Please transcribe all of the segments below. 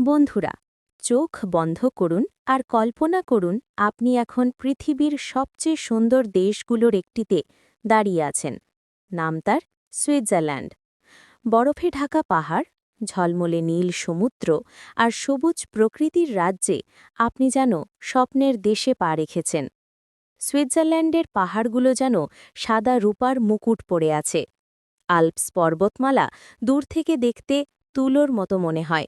বন্ধুরা, চোখ বন্ধ করুন আর কল্পনা করুন আপনি এখন পৃথিবীর সবচেয়ে সুন্দর দেশগুলোর একটিতে দাঁড়িয়ে আছেন। নাম তার, সুইজারল্যান্ড। বরফে ঢাকা পাহাড়, ঝলমলে নীল সমুদ্র আর সবুজ প্রকৃতির রাজ্যে আপনি যেন স্বপ্নের দেশে পা রেখেছেন। সুইজারল্যান্ডের পাহাড়গুলো যেন সাদা রূপার মুকুট পড়ে আছে। আল্পস পর্বতমালা দূর থেকে দেখতে তুলোর মতো মনে হয়।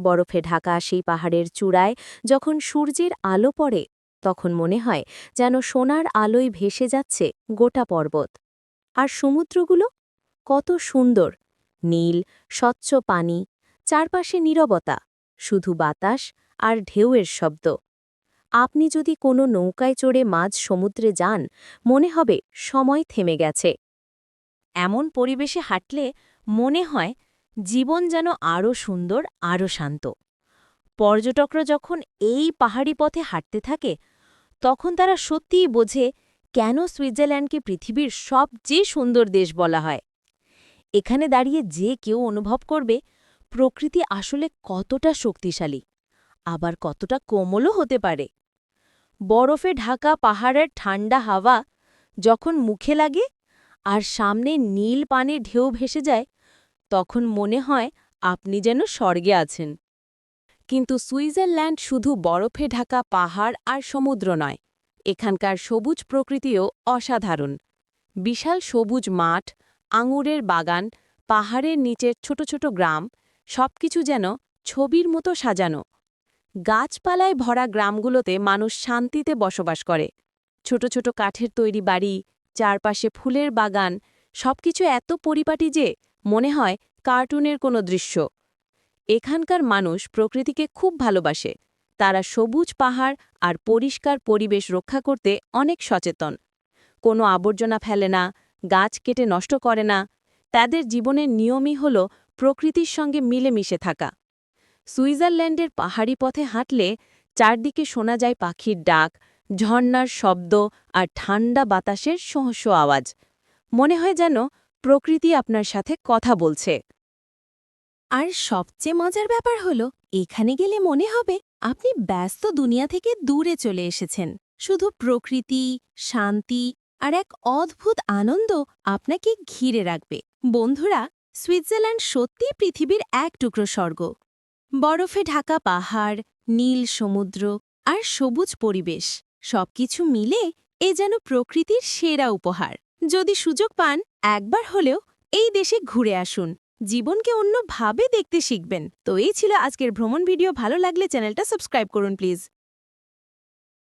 বরফে ঢাকা সেই পাহাড়ের চূড়ায় যখন সূর্যের আলো পড়ে, তখন মনে হয় যেন সোনার আলোয় ভেসে যাচ্ছে গোটা পর্বত। আর সমুদ্রগুলো? কত সুন্দর! নীল, স্বচ্ছ পানি, চারপাশে নীরবতা, শুধু বাতাস আর ঢেউয়ের শব্দ। আপনি যদি কোনো নৌকায় চড়ে মাঝ সমুদ্রে যান, মনে হবে সময় থেমে গেছে। এমন পরিবেশে হাঁটলে মনে হয় জীবন যেন আরও সুন্দর আরও শান্ত। পর্যটকরা যখন এই পাহাড়ি পথে হাঁটতে থাকে, তখন তারা সত্যিই বোঝে কেন সুইজারল্যান্ডকে পৃথিবীর সবচেয়ে সুন্দর দেশ বলা হয়। এখানে দাঁড়িয়ে যে কেউ অনুভব করবে, প্রকৃতি আসলে কতটা শক্তিশালী, আবার কতটা কোমলও হতে পারে। বরফে ঢাকা পাহাড়ের ঠান্ডা হাওয়া যখন মুখে লাগে, আর সামনে নীল পানে ঢেউ ভেসে যায় তখন মনে হয় আপনি যেন স্বর্গে আছেন। কিন্তু সুইজারল্যান্ড শুধু বরফে ঢাকা পাহাড় আর সমুদ্র নয়, এখানকার সবুজ প্রকৃতিও অসাধারণ। বিশাল সবুজ মাঠ, আঙুরের বাগান, পাহাড়ের নিচের ছোট ছোট গ্রাম, সবকিছু যেন ছবির মতো সাজানো। গাছপালায় ভরা গ্রামগুলোতে মানুষ শান্তিতে বসবাস করে। ছোট ছোট কাঠের তৈরি বাড়ি, চারপাশে ফুলের বাগান, সবকিছু এত পরিপাটি যে মনে হয় কার্টুনের কোনো দৃশ্য। এখানকার মানুষ প্রকৃতিকে খুব ভালোবাসে। তারা সবুজ পাহাড় আর পরিষ্কার পরিবেশ রক্ষা করতে অনেক সচেতন। কোনো আবর্জনা ফেলে না, গাছ কেটে নষ্ট করে না। তাদের জীবনের নিয়মই হল প্রকৃতির সঙ্গে মিলেমিশে থাকা। সুইজারল্যান্ডের পাহাড়ি পথে হাঁটলে চারদিকে শোনা যায় পাখির ডাক, ঝর্ণার শব্দ আর ঠান্ডা বাতাসের সহস্য আওয়াজ। মনে হয় যেন প্রকৃতি আপনার সাথে কথা বলছে। আর সবচেয়ে মজার ব্যাপার হলো, এখানে গেলে মনে হবে আপনি ব্যস্ত দুনিয়া থেকে দূরে চলে এসেছেন। শুধু প্রকৃতি, শান্তি আর এক অদ্ভুত আনন্দ আপনাকে ঘিরে রাখবে। বন্ধুরা সুইজারল্যান্ড সত্যিই পৃথিবীর এক টুকরো স্বর্গ। বরফে ঢাকা পাহাড়, নীল সমুদ্র আর সবুজ পরিবেশ। সবকিছু মিলে এ যেন প্রকৃতির সেরা উপহার। যদি সুযোগ পান, একবার হলেও এই দেশে ঘুরে আসুন। জীবনকে অন্যভাবে দেখতে শিখবেন। তো এই ছিল আজকের ভ্রমণ ভিডিও। ভালো লাগলে চ্যানেলটা সাবস্ক্রাইব করুন, প্লিজ।